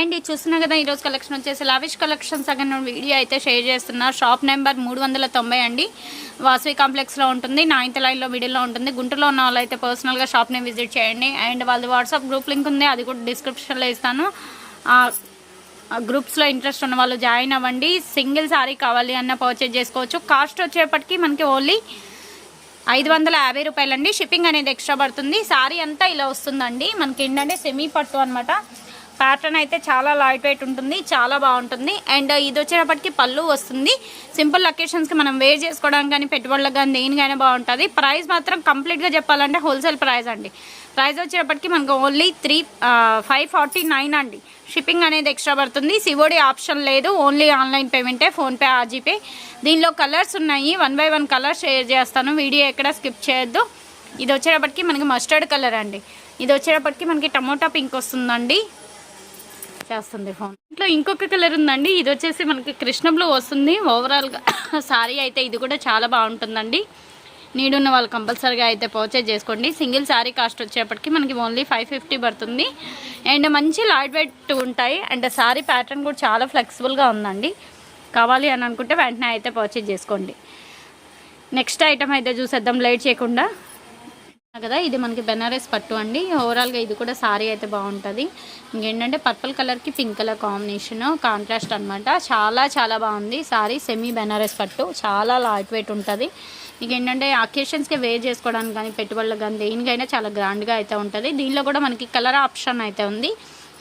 And ఇది చూస్తున్నా కదా ఈరోజు కలెక్షన్ వచ్చేసి లావిష్ కలెక్షన్ సగం వీడియో అయితే షేర్ చేస్తున్నా. షాప్ నెంబర్ మూడు వందల తొంభై అండి. వాసవి కాంప్లెక్స్లో ఉంటుంది నైన్త్ లైన్లో మిడిల్లో ఉంటుంది. గుంటూరులో ఉన్న వాళ్ళు అయితే పర్సనల్గా షాప్ని విజిట్ చేయండి. అండ్ వాళ్ళది వాట్సాప్ గ్రూప్ లింక్ ఉంది అది కూడా డిస్క్రిప్షన్లో ఇస్తాను. ఆ, గ్రూప్స్లో ఇంట్రెస్ట్ ఉన్న వాళ్ళు జాయిన్ అవ్వండి. సింగిల్ సారీ కావాలి అన్న పర్చేజ్ చేసుకోవచ్చు. కాస్ట్ వచ్చేప్పటికి మనకి ఓన్లీ ఐదు వందల యాభై రూపాయలండి. షిప్పింగ్ అనేది ఎక్స్ట్రా పడుతుంది. సారీ అంతా ఇలా వస్తుందండి. మనకి ఏంటంటే సెమీ పట్టు అనమాట ప్యాటర్న్ అయితే చాలా లైట్ వెయిట్ ఉంటుంది చాలా బాగుంటుంది. అండ్ ఇది వచ్చేటప్పటికి పళ్ళు వస్తుంది. సింపుల్ లొకేషన్స్కి మనం వేర్ చేసుకోవడానికి కానీ పెట్టుబడులకు కానీ దేనికైనా బాగుంటుంది. ప్రైస్ మాత్రం కంప్లీట్గా చెప్పాలంటే హోల్సేల్ ప్రైస్ అండి. ప్రైస్ వచ్చేటప్పటికి మనకు only three five forty nine అండి. షిప్పింగ్ అనేది ఎక్స్ట్రా పడుతుంది. సివోడి ఆప్షన్ లేదు. ఓన్లీ ఆన్లైన్ పేమెంటే ఫోన్పే ఆర్జీపే దీనిలో కలర్స్ ఉన్నాయి. One by one colour share చేస్తాను. వీడియో ఎక్కడ స్కిప్ చేయొద్దు. ఇది వచ్చేటప్పటికి మనకి మస్టర్డ్ కలర్ అండి. ఇది వచ్చేటప్పటికి మనకి టమోటా పింక్ వస్తుందండి. చేస్తుంది ఫోన్. ఇంట్లో ఇంకొక కలర్ ఉందండి. ఇది వచ్చేసి మనకి కృష్ణంలో వస్తుంది. ఓవరాల్గా సారీ అయితే ఇది కూడా చాలా బాగుంటుందండి. నీడున్న వాళ్ళు కంపల్సరీగా అయితే పర్చేజ్ చేసుకోండి. సింగిల్ శారీ కాస్ట్ వచ్చేప్పటికి మనకి ఓన్లీ ఫైవ్ ఫిఫ్టీ పడుతుంది. అండ్ మంచి లైట్ వెయిట్ ఉంటాయి. అండ్ శారీ ప్యాటర్న్ కూడా చాలా ఫ్లెక్సిబుల్గా ఉందండి. కావాలి అని అనుకుంటే వెంటనే అయితే పర్చేజ్ చేసుకోండి. నెక్స్ట్ ఐటమ్ అయితే చూసేద్దాం. లేట్ చేయకుండా. కదా ఇది మనకి బెనారస్ పట్టు అండి. ఓవరాల్గా ఇది కూడా సారీ అయితే బాగుంటుంది. ఇంకేంటంటే పర్పుల్ కలర్కి పింక్ కలర్ కాంబినేషన్ కాంట్రాస్ట్ అనమాట చాలా చాలా బాగుంది సారీ సెమీ బెనారస్ పట్టు. చాలా లైట్ వెయిట్ ఉంటుంది. మీకు ఏంటంటే అకేషన్స్కి వేర్ చేసుకోవడానికి కానీ పెట్టుబడులకు కానీ దేనికైనా చాలా గ్రాండ్గా అయితే ఉంటుంది. దీనిలో కూడా మనకి కలర్ ఆప్షన్ అయితే ఉంది.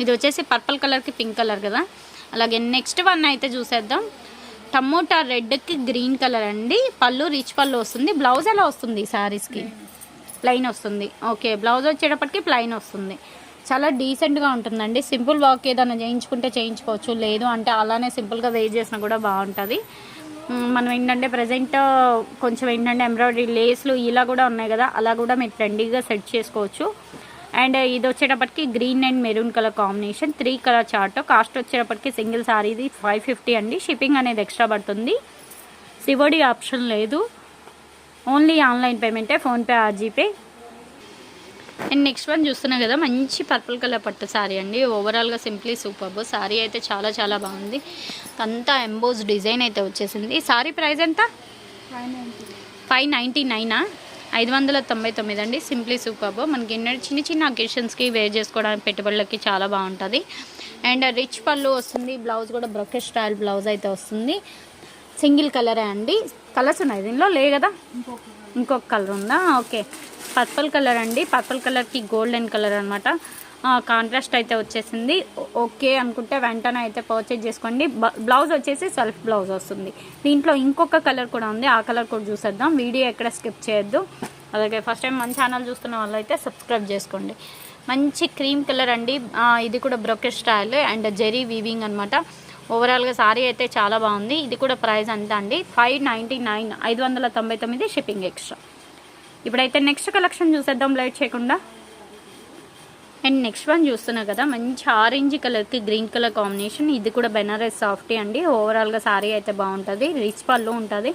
ఇది వచ్చేసి పర్పుల్ కలర్కి పింక్ కలర్ కదా. అలాగే నెక్స్ట్ వన్ అయితే చూసేద్దాం. టమోటా రెడ్కి గ్రీన్ కలర్ అండి. పళ్ళు రిచ్ పళ్ళు వస్తుంది. బ్లౌజ్ ఎలా వస్తుంది ఈ సారీస్కి ప్లెయిన్ వస్తుంది. ఓకే బ్లౌజ్ వచ్చేటప్పటికి ప్లెయిన్ వస్తుంది. చాలా డీసెంట్గా ఉంటుందండి. సింపుల్ వర్క్ ఏదైనా చేయించుకుంటే చేయించుకోవచ్చు. లేదు అంటే అలానే సింపుల్గా వేస్ట్ చేసినా కూడా బాగుంటుంది. మనం ఏంటంటే ప్రజెంట్ కొంచెం ఏంటంటే ఎంబ్రాయిడరీ లేస్లు ఇలా కూడా ఉన్నాయి కదా అలా కూడా మీరు ట్రెండీగా సెట్ చేసుకోవచ్చు. అండ్ ఇది వచ్చేటప్పటికి green and maroon colour combination three colour chart cost వచ్చేటప్పటికి సింగిల్ సారీది ఫైవ్ ఫిఫ్టీ అండి. షిప్పింగ్ అనేది ఎక్స్ట్రా పడుతుంది. సివోడి ఆప్షన్ లేదు. Only online పేమెంటే PhonePe or GPay and next one చూస్తున్నా కదా మంచి పర్పుల్ కలర్ పట్టు శారీ అండి. ఓవరాల్గా సింప్లీ సూపర్. శారీ అయితే చాలా చాలా బాగుంది. అంతా ఎంబోజ్ డిజైన్ అయితే వచ్చేసింది. శారీ ప్రైస్ ఎంత? Five ninety. నైనా? ఐదు వందల తొంభై తొమ్మిది అండి. Simply super. మనకి ఏంటంటే చిన్న చిన్న అకేషన్స్కి వేర్ చేసుకోవడానికి పెట్టుబడులకి చాలా బాగుంటుంది. అండ్ రిచ్ పళ్ళు వస్తుంది. బ్లౌజ్ కూడా బ్రొకెట్ స్టైల్ బ్లౌజ్ అయితే వస్తుంది. సింగిల్ కలరే అండి. కలర్స్ ఉన్నాయి. దీనిలో లే కదా? ఇంకొక కలర్ ఉందా? ఓకే. పర్పుల్ కలర్ అండి. పర్పుల్ కలర్కి గోల్డెన్ కలర్ అనమాట కాంట్రాస్ట్ అయితే వచ్చేసింది. ఓకే అనుకుంటే వెంటనే అయితే పర్చేజ్ చేసుకోండి. బ- బ్లౌజ్ వచ్చేసి సెల్ఫ్ బ్లౌజ్ వస్తుంది. దీంట్లో ఇంకొక కలర్ కూడా ఉంది. ఆ కలర్ కూడా చూసేద్దాం. వీడియో ఎక్కడ స్కిప్ చేయొద్దు. అలాగే ఫస్ట్ టైం మన ఛానల్ చూస్తున్న వాళ్ళు అయితే సబ్స్క్రైబ్ చేసుకోండి. మంచి క్రీమ్ కలర్ అండి. ఇది కూడా brocade style and zari weaving అనమాట ఓవరాల్గా సారీ అయితే చాలా బాగుంది. ఇది కూడా ప్రైస్ అంతా అండి. ఫైవ్ నైంటీ నైన్ ఐదు వందల తొంభై తొమ్మిది షిప్పింగ్ ఎక్స్ట్రా. ఇప్పుడైతే నెక్స్ట్ కలెక్షన్ చూసేద్దాం లైట్ చేయకుండా. అండ్ నెక్స్ట్ వన్ చూస్తున్నా కదా మంచి ఆరెంజ్ కలర్కి గ్రీన్ కలర్ కాంబినేషన్. ఇది కూడా బెనారస్ సాఫ్టీ అండి. ఓవరాల్గా సారీ అయితే బాగుంటుంది రిచ్ పళ్ళు ఉంటుంది.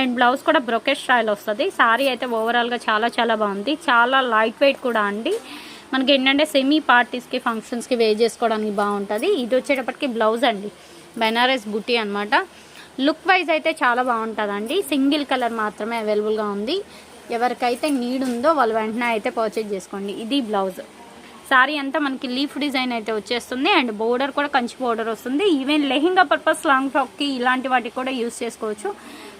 అండ్ బ్లౌజ్ కూడా బ్రొకెట్ స్టైల్ వస్తుంది. సారీ అయితే ఓవరాల్గా చాలా చాలా బాగుంది. చాలా లైట్ వెయిట్ కూడా అండి. మనకి ఏంటంటే సెమీ పార్టీస్కి ఫంక్షన్స్కి వేర్ చేసుకోవడానికి బాగుంటుంది. ఇది వచ్చేటప్పటికి బ్లౌజ్ అండి. బెనారస్ బుటీ అనమాట లుక్ వైజ్ అయితే చాలా బాగుంటుందండి. సింగిల్ కలర్ మాత్రమే అవైలబుల్గా ఉంది. ఎవరికైతే నీడ్ ఉందో వాళ్ళు వెంటనే అయితే పర్చేజ్ చేసుకోండి. ఇది బ్లౌజ్ సారీ అంతా మనకి లీఫ్ డిజైన్ అయితే వచ్చేస్తుంది. అండ్ బోర్డర్ కూడా కంచి బోర్డర్ వస్తుంది. ఈవెన్ లెహింగా పర్పస్ లాంగ్ ఫ్రాక్కి ఇలాంటి వాటికి కూడా యూస్ చేసుకోవచ్చు.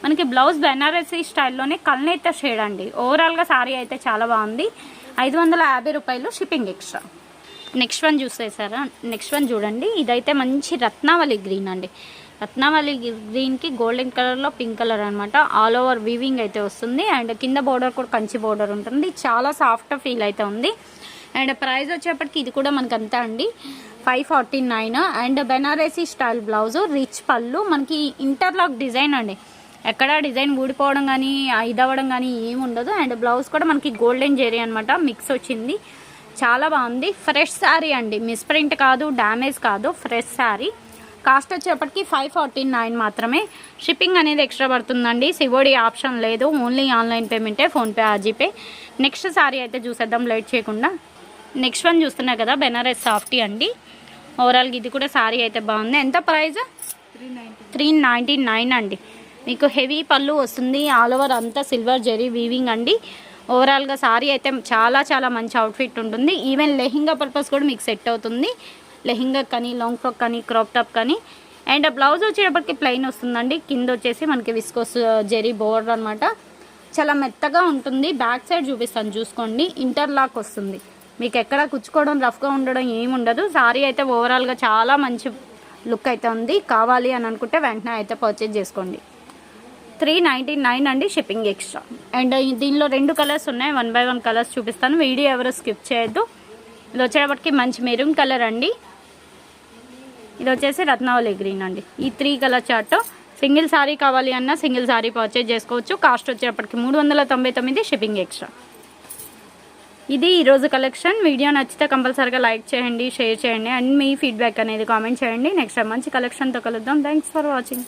మనకి బ్లౌజ్ బెనారసీ స్టైల్లోనే కల్నేత షేడ్ అండి. ఓవరాల్గా సారీ అయితే చాలా బాగుంది. ఐదు వందల యాభై రూపాయలు షిప్పింగ్ ఎక్స్ట్రా. నెక్స్ట్ వన్ చూసేసారా? నెక్స్ట్ వన్ చూడండి. ఇదైతే మంచి రత్నావళి గ్రీన్ అండి. రత్నావళి గ్రీన్కి గోల్డెన్ కలర్లో పింక్ కలర్ అనమాట ఆల్ ఓవర్ వీవింగ్ అయితే వస్తుంది. అండ్ కింద బోర్డర్ కూడా కంచి బోర్డర్ ఉంటుంది. చాలా సాఫ్ట్ ఫీల్ అయితే ఉంది. అండ్ ప్రైస్ వచ్చేప్పటికి ఇది కూడా మనకి అంతా అండి. Five forty nine. And Banarasi style blouse rich పళ్ళు. మనకి ఇంటర్లాక్ డిజైన్ అండి. ఎక్కడ డిజైన్ ఊడిపోవడం కానీ ఇది అవ్వడం కానీ ఏమి ఉండదు అండ్ బ్లౌజ్ కూడా మనకి గోల్డెన్ జెరీ అనమాట మిక్స్ వచ్చింది. చాలా బాగుంది. ఫ్రెష్ శారీ అండి. మిస్ప్రింట్ కాదు డ్యామేజ్ కాదు ఫ్రెష్ శారీ. కాస్ట్ వచ్చేప్పటికి ఫైవ్ ఫార్టీ నైన్ మాత్రమే. షిప్పింగ్ అనేది ఎక్స్ట్రా పడుతుందండి. సివోడి ఆప్షన్ లేదు. Only online పేమెంటే PhonePe or GPay next sari అయితే చూసేద్దాం లేట్ చేయకుండా. నెక్స్ట్ వన్ చూస్తున్నా కదా బెనారస్ సాఫ్టీ అండి. ఓవరాల్గా ఇది కూడా సారీ అయితే బాగుంది. ఎంత ప్రైస్? త్రీ నైంటీ నైన్ అండి. మీకు హెవీ పళ్ళు వస్తుంది. ఆల్ ఓవర్ అంతా సిల్వర్ జెరీ వీవింగ్ అండి. ఓవరాల్గా సారీ అయితే చాలా చాలా మంచి అవుట్ఫిట్ ఉంటుంది. ఈవెన్ లెహింగా పర్పస్ కూడా మీకు సెట్ అవుతుంది. లెహింగా కానీ లాంగ్ ఫ్రాక్ కానీ క్రాప్ టాప్ కానీ. అండ్ బ్లౌజ్ వచ్చేటప్పటికి ప్లెయిన్ వస్తుందండి. కింద వచ్చేసి మనకి విస్కోస్ uh, జెరీ బోర్డర్ అనమాట చాలా మెత్తగా ఉంటుంది. బ్యాక్ సైడ్ చూపిస్తాను చూసుకోండి. ఇంటర్లాక్ వస్తుంది. మీకు ఎక్కడ కుచ్చుకోవడం రఫ్గా ఉండడం ఏమి ఉండదు. సారీ అయితే ఓవరాల్గా చాలా మంచి లుక్ అయితే ఉంది. కావాలి అని అనుకుంటే వెంటనే అయితే పర్చేజ్ చేసుకోండి. త్రీ నైంటీ నైన్ అండి షిప్పింగ్ ఎక్స్ట్రా. అండ్ దీనిలో రెండు కలర్స్ ఉన్నాయి. వన్ బై వన్ కలర్స్ చూపిస్తాను. వీడియో ఎవరు స్కిప్ చేయొద్దు. ఇది వచ్చేటప్పటికి మంచి మెరూన్ కలర్ అండి. ఇది వచ్చేసి రత్నావళి గ్రీన్ అండి. ఈ three colour chart single sari కావాలి అన్నా సింగిల్ సారీ పర్చేజ్ చేసుకోవచ్చు. కాస్ట్ వచ్చేటప్పటికి మూడు వందల తొంభై తొమ్మిది షిప్పింగ్ ఎక్స్ట్రా. ఇది ఈరోజు కలెక్షన్ వీడియో నచ్చితే కంపల్సరీగా లైక్ చేయండి షేర్ చేయండి. అండ్ మీ ఫీడ్బ్యాక్ అనేది కామెంట్ చేయండి. నెక్స్ట్ టైం మంచి కలెక్షన్తో కలుద్దాం. Thanks for watching